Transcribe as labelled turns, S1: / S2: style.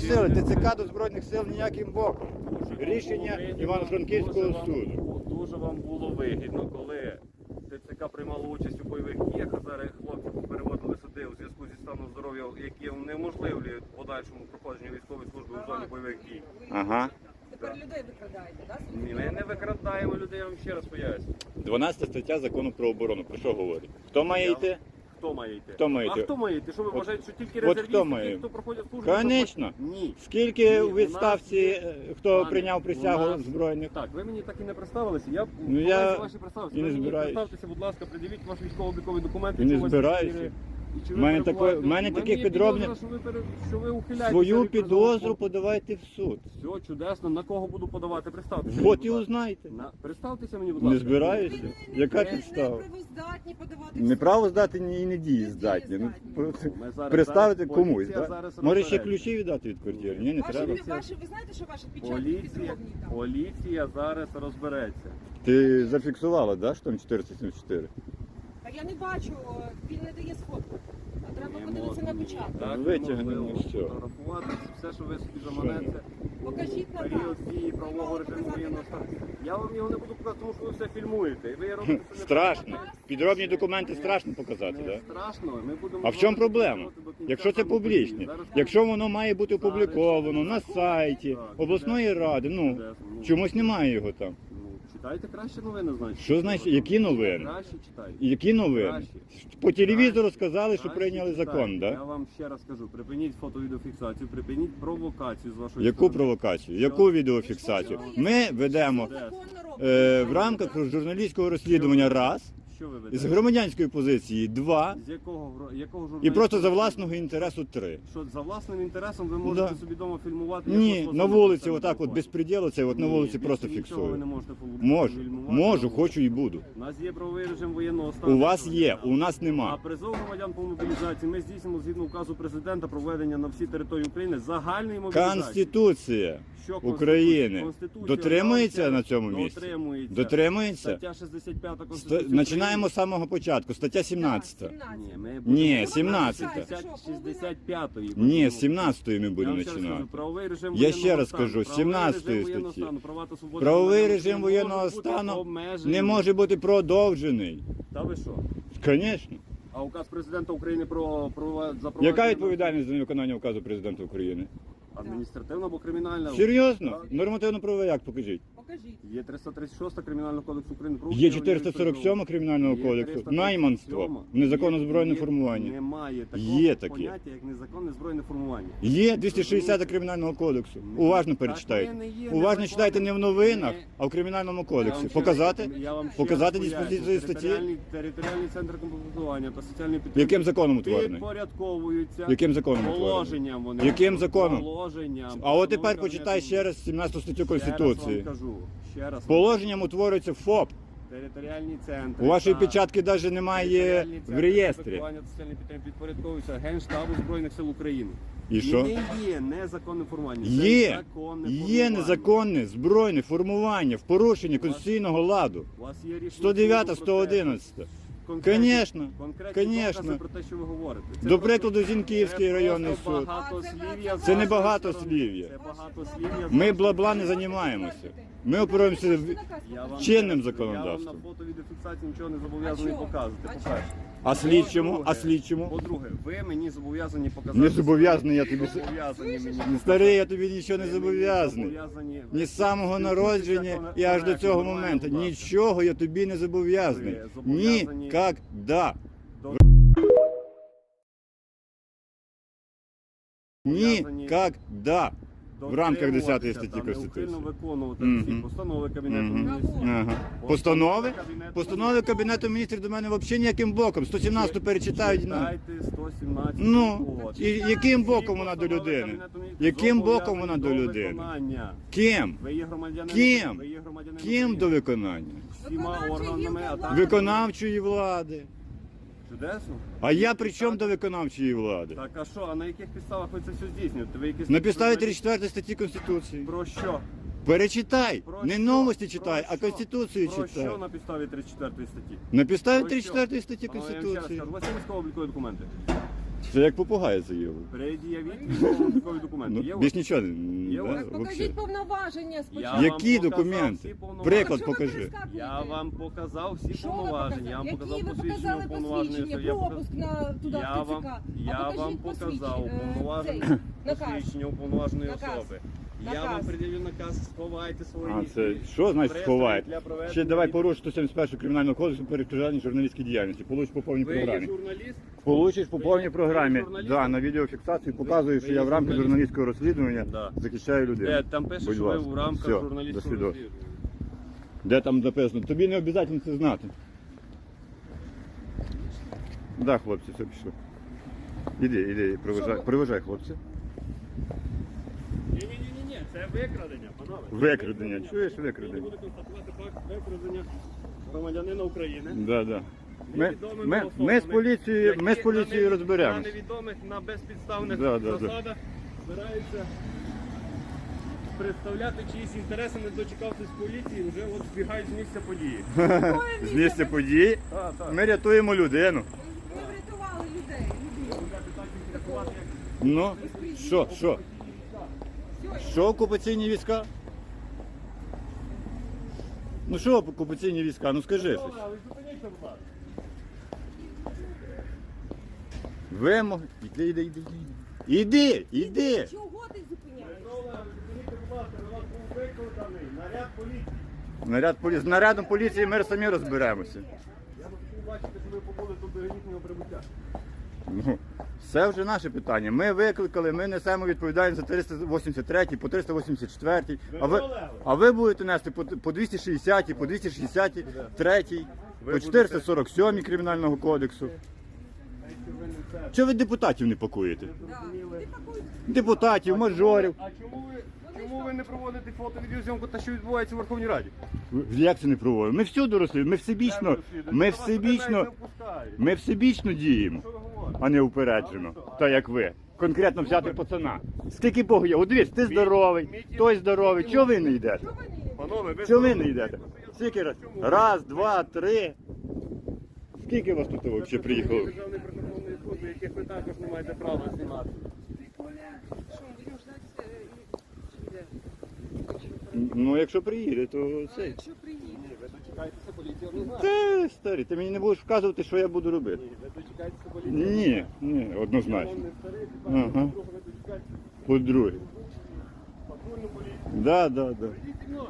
S1: Сили, ТЦК до Збройних сил ніяким боком. Рішення Івано-Франківського суду.
S2: Дуже вам було вигідно, коли ТЦК приймало участь у бойових діях, а зараз хлопців переводили сюди у зв'язку зі станом здоров'я, які унеможливлюють подальшому проходженню військової служби у зоні бойових дій.
S1: Ага.
S3: Тепер людей викрадаєте, так?
S2: Ні, Ми не викрадаємо людей, я вам ще раз поясню.
S1: 12 стаття закону про оборону. Про що говорить? Хто має йти?
S2: Хто має йти?
S1: Хто має
S2: А хто має йти? Що ви
S1: От-
S2: вважаєте, що тільки резервісти,
S1: хто має?
S2: ті, хто проходять службу?
S1: Конечно.
S2: Ні.
S1: Скільки у
S2: у
S1: відставці
S2: є-
S1: е, хто
S2: Пане,
S1: прийняв
S2: у
S1: присягу
S2: нас-
S1: збройних?
S2: Так, ви мені так і не представилися. Я
S1: Ну, я
S2: я ваші представилися.
S1: і не
S2: Ви мені
S1: збираюсь.
S2: представтеся, будь ласка, придивіть ваш військово-обліковий документ.
S1: І не
S2: якщо у вас
S1: збираюся.
S2: є- і чи ви
S1: мене
S2: перебуваєте-
S1: такої- в мене таких
S2: є
S1: підробних-
S2: Що ви, пере- що ви ухиляєтеся
S1: Свою
S2: від
S1: підозру подавайте в суд.
S2: Все чудесно. На кого буду подавати? Представтеся.
S1: От і
S2: будь ласка.
S1: узнайте.
S2: На... Представтеся мені, будь
S1: Не
S2: ласка.
S1: збираюся. Яка підстава?
S3: Не подавати.
S1: Не право здати ні і не. Ну, просто
S2: Ми зараз-
S1: Представити
S2: зараз
S1: комусь,
S2: поліція зараз
S1: Може ще
S2: розбереться.
S1: ключі віддати від квартири? Ні, не
S3: Ваші,
S1: треба.
S3: ваші, ви знаєте, що ваші печатки
S2: Поліція,
S3: підробні там?
S2: поліція зараз розбереться.
S1: Ти зафіксувала, да, що там 474?
S3: А я не бачу, він не дає сфотку. А треба подивитися на печатку.
S2: Так,
S1: Витягнемо
S2: неможливо
S1: все.
S2: фотографувати все, що ви собі заманете.
S3: Покажіть на
S2: Період дії правового режиму воєнного стану. Я вам його не буду показувати, тому що ви все фільмуєте. І ви робите це не
S1: Страшно. Підробні документи страшно показати,
S2: Не
S1: так?
S2: страшно. Ми будемо
S1: А в чому проблема? Якщо це публічне, якщо воно має бути опубліковано на сайті обласної ради, ну
S2: Ну,
S1: чомусь немає його там.
S2: Читайте краще новини, значить.
S1: Що значить, які новини?
S2: Краще читайте.
S1: Які новини?
S2: Краще.
S1: По телевізору
S2: Краще.
S1: сказали, що
S2: Краще
S1: прийняли
S2: читайте.
S1: закон,
S2: Я вам ще раз кажу, припиніть фото-відеофіксацію, припиніть провокацію з вашої
S1: Яку
S2: сторони.
S1: провокацію? Яку відеофіксацію? Ми ведемо
S3: Законно
S1: е, в рамках журналістського розслідування раз,
S2: Що ви ведете?
S1: з громадянської позиції два,
S2: З якого, гро- якого
S1: і просто за власного інтересу три.
S2: Що за власним інтересом ви можете
S1: Да.
S2: собі вдома фільмувати? як
S1: Ні,
S2: вас
S1: на вулиці, отак от
S2: телефон?
S1: безпреділу, це от на
S2: Ні,
S1: вулиці
S2: більше
S1: просто
S2: нічого ви не
S1: фіксую.
S2: можете фу-
S1: Можу,
S2: фільмувати.
S1: можу, хочу і буду.
S2: У нас є правовий режим воєнного стану.
S1: У вас є, у нас
S2: А
S1: нема.
S2: призов громадян по мобілізації ми здійснимо згідно указу президента проведення на всій території України загальної мобілізації.
S1: Конституція
S2: Що Конституція?
S1: України
S2: Конституція,
S1: дотримується на цьому місці?
S2: Дотримується.
S1: Дотримується?
S2: Стаття 65
S1: Ст-
S2: Конституції.
S1: Починаємо з самого початку. Стаття 17.
S2: України. Ні, ми
S1: Ні,
S2: будемо-
S1: 17.
S2: 65-ї.
S1: Ні, з 17 ми будемо починати.
S2: правовий режим
S1: Я ще раз кажу,
S2: правовий
S1: 17
S2: режим воєнного
S1: статті.
S2: стану, права та свободи
S1: Правовий режим воєнного стану не може бути продовжений.
S2: Та ви що?
S1: Звісно.
S2: А указ президента України про, про запровадження...
S1: Яка відповідальність за невиконання указу президента України?
S2: Адміністративна або кримінальна?
S1: Серйозно? Нормативно-правовий акт покажіть.
S3: Покажіть.
S2: Є 336 Кримінального кодексу України. про
S1: Є 447 кримінального
S2: Є
S1: кодексу.
S2: 337.
S1: Найманство. Незаконне збройне
S2: є-
S1: формування.
S2: Немає такого
S1: Є таке.
S2: поняття, як незаконне збройне формування.
S1: Є 260 кримінального кодексу. Уважно перечитайте. Уважно читайте не в новинах, а в кримінальному кодексі. Показати? Показати диспозицію статті?
S2: Територіальний, територіальний центр комплектування та соціальної підтримки.
S1: Яким законом утворений?
S2: Підпорядковуються
S1: Яким законом утворений?
S2: положенням вони.
S1: Яким законом?
S2: Положенням.
S1: А от тепер почитай ще раз 17 статтю
S2: Ще раз
S1: Конституції.
S2: вам кажу. Ще раз.
S1: Положенням утворюється ФОП.
S2: Територіальні центри.
S1: У вашої печатки навіть немає в реєстрі.
S2: Підпорядковується Генштабу Збройних сил України.
S1: І що?
S2: не є незаконне формування. це
S1: Є,
S2: законне
S1: є
S2: формування.
S1: незаконне збройне формування в порушенні конституційного ладу.
S2: У вас є рішення
S1: 109,
S2: суду про те,
S1: 111.
S2: Конкретні-
S1: Конечно,
S2: конкретні
S1: конечно.
S2: докази про те, що ви говорите. Це
S1: До
S2: просто-
S1: прикладу, Зінківський
S2: просто
S1: районний суд.
S2: багатослів'я з
S1: Це не
S2: вашої
S1: багатослів'я.
S2: сторони. Це багатослів'я з
S1: Ми бла-бла не займаємося. Ми опираємося в
S2: Я вам
S1: чинним законодавством.
S2: Я вам на фото відеофіксації нічого не зобов'язаний
S3: А чого?
S2: показувати.
S3: А
S2: По-перше.
S1: А слідчому, а слідчому.
S2: По-друге, ви мені зобов'язані показати.
S1: Не зобов'язаний я тобі.
S2: Зобов'язані мені.
S1: Старий, я тобі нічого не зобов'язаний.
S2: зобов'язані-
S1: Ні з самого народження і аж до цього моменту. Нічого я тобі не зобов'язаний.
S2: Ви зобов'язані-
S1: Нікогда.
S2: До-
S1: Нікогда. В рамках 10 статті
S2: та
S1: Конституції.
S2: виконувати
S1: Мгм.
S2: всі постанови Кабінету
S1: Мгм.
S2: міністрів.
S1: Ага. Постанови? Постанови Кабінету міністрів до мене взагалі ніяким боком. 117 перечитають. Ну.
S2: Читайте 117
S1: Ну,
S2: угод.
S1: і яким
S2: Всі
S1: боком вона до
S2: постанови
S1: людини?
S2: Кабінету Міністрів
S1: Яким боком вона до людини?
S2: виконання.
S1: Ким?
S2: Ви є громадянином.
S1: Ким?
S2: Ви є громадянином
S1: Ким
S2: України.
S1: до виконання?
S2: всіма органами, а так.
S1: Виконавчої влади.
S2: Чудесно.
S1: А я при чому до виконавчої влади?
S2: Так, а що, а на яких підставах ви це все здійснюєте? Ви якісь
S1: На підставі 34 статті Конституції.
S2: Про що?
S1: Перечитай.
S2: Про
S1: Не
S2: що?
S1: новості
S2: Про
S1: читай, а
S2: що?
S1: Конституцію
S2: Про
S1: читай.
S2: що на підставі 34 статті?
S1: На підставі
S2: Про що?
S1: 34 статті
S2: А, я вам ще раз
S1: Конституції.
S2: У вас є військово-облікові документи?
S1: Це як попугай заявив.
S2: Пред'явіть військово-облікові
S1: Ну,
S2: документи. Є у
S1: більш нічого.
S2: Є у
S1: да, вообще.
S3: Покажіть повноваження
S2: Я
S3: спочатку.
S2: вам
S1: Які
S2: показав
S1: документи?
S2: всі повноваження.
S1: Приклад
S3: Що ви
S1: покажи.
S3: перескакуєте?
S2: Я вам показав всі
S3: Що ви
S2: повноваження. Я вам
S3: показали?
S2: показав
S3: Які ви
S2: посвідчення
S3: показали
S2: уповноваженої
S3: посвідчення.
S2: Я
S3: пропуск на туди,
S2: Я
S3: в
S2: вам,
S3: ТЦК?
S2: я вам показав
S3: е, наказ.
S2: посвідчення уповноваженої особи. Я
S3: Наказ.
S2: вам пред'явив наказ, сховайте свої
S1: А це що значить
S2: Пристрої для проведення
S1: Ще давай
S2: від-
S1: поруч 171 кримінального кодексу перешкоджання журналістській діяльності. Получиш по повній
S2: Ви є
S1: програмі.
S2: журналіст?
S1: Получиш по повній програмі.
S2: журналіст?
S1: Да, на відеофіксацію показую, що
S2: ви
S1: я
S2: є
S1: в рамках
S2: журналіст?
S1: журналістського розслідування
S2: Да.
S1: захищаю людей.
S2: Де, там пише,
S1: Будь
S2: що ви
S1: ласка.
S2: в рамках
S1: до
S2: журналістського розслідування.
S1: Де там написано? Тобі не обов'язково це знати. Да, хлопці, все пішло. Іди, іди, проважай, проважай хлопця.
S2: Це викрадення, панове.
S1: Викрадення, чуєш
S2: Ви
S1: викрадення?
S2: будете констатувати факт викрадення громадянина України.
S1: Да, да. Ми,
S2: невідомими
S1: ми,
S2: особами,
S1: ми з поліцією, ми з поліцією
S2: на невід-
S1: розберемось.
S2: На невідомих, на безпідставних
S1: Да, да, да.
S2: засадах збираються представляти чиїсь інтереси, не дочекавшись поліції, вже от збігають з місця події.
S1: З місця події
S2: Так, так.
S1: ми рятуємо людину.
S3: Ви врятували людей.
S1: Ну, що, що? Що окупаційні війська? Ну що окупаційні війська? Ну скажи щось. Вимоги. Іди, іди, іди. Іди, іди. іди.
S3: Чого ти зупиняєш?
S2: Добре, зупиніться, будь ласка, на вас був викликаний наряд поліції.
S1: Наряд поліції. З нарядом поліції ми самі розберемося.
S2: Я хотів бачити, що ви побули тут до їхнього прибуття.
S1: Ну, це вже наше питання. Ми викликали, ми несемо відповідальність за 383, по 384, а ви, а ви будете нести по, по 260, по 263, по 447 Кримінального кодексу. Чого ви депутатів не пакуєте? Депутатів, мажорів.
S2: А чому ви, чому ви не проводите фото-відеозйомку та що відбувається в Верховній Раді?
S1: Як це не проводимо? Ми всюди росли, ми всебічно, ми всебічно, ми всебічно діємо? А не упереджено. Та як ви. Конкретно взяти пацана. Скільки Богу є? От дивись, ти здоровий, той здоровий. Чого ви не йдете?
S3: Чого ви не
S2: Панове, ви
S1: Чого ви не йдете? Скільки раз? Раз, два, три. Скільки вас тут взагалі приїхало?
S2: Державної прикордонної служби, яких ви також не маєте права знімати.
S1: Ну, якщо приїде, то це.
S3: якщо приїде?
S1: Це старий, ти мені не будеш вказувати, що я буду робити.
S2: Ні.
S1: Ні, однозначно. Ага. По-друге.
S2: патрульну поліцію.
S1: Да, да, да.
S2: Йдіть зі мною.